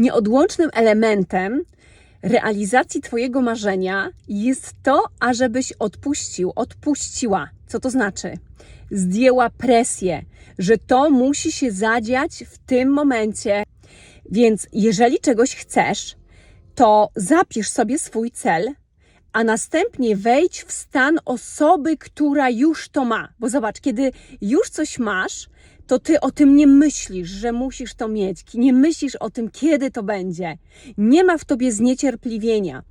Nieodłącznym elementem realizacji Twojego marzenia jest to, ażebyś odpuścił, odpuściła. Co to znaczy? Zdjęła presję, że to musi się zadziać w tym momencie. Więc jeżeli czegoś chcesz, to zapisz sobie swój cel, a następnie wejdź w stan osoby, która już to ma. Bo zobacz, kiedy już coś masz, to ty o tym nie myślisz, że musisz to mieć, nie myślisz o tym, kiedy to będzie. Nie ma w tobie zniecierpliwienia.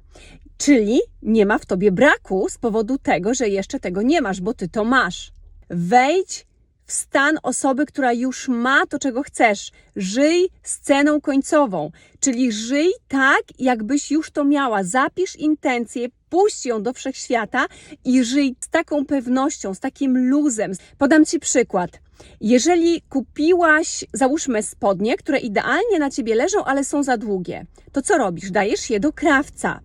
Czyli nie ma w tobie braku z powodu tego, że jeszcze tego nie masz, bo ty to masz. Wejdź w stan osoby, która już ma to, czego chcesz. Żyj sceną końcową, czyli żyj tak, jakbyś już to miała. Zapisz intencję, puść ją do wszechświata i żyj z taką pewnością, z takim luzem. Podam Ci przykład. Jeżeli kupiłaś, załóżmy, spodnie, które idealnie na ciebie leżą, ale są za długie, to co robisz? Dajesz je do krawca.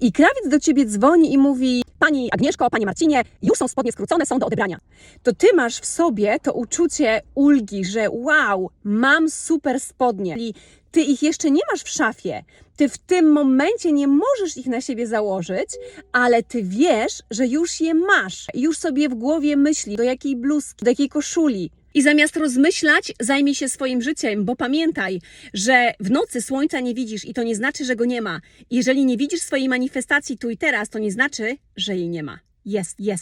I krawiec do ciebie dzwoni i mówi: Pani Agnieszko, Panie Marcinie, już są spodnie skrócone, są do odebrania. To ty masz w sobie to uczucie ulgi, że wow, mam super spodnie. Czyli ty ich jeszcze nie masz w szafie. Ty w tym momencie nie możesz ich na siebie założyć, ale ty wiesz, że już je masz. I Już sobie w głowie myśli, do jakiej bluzki, do jakiej koszuli. I zamiast rozmyślać, zajmij się swoim życiem, bo pamiętaj, że w nocy słońca nie widzisz i to nie znaczy, że go nie ma. Jeżeli nie widzisz swojej manifestacji tu i teraz, to nie znaczy, że jej nie ma. Jest, jest.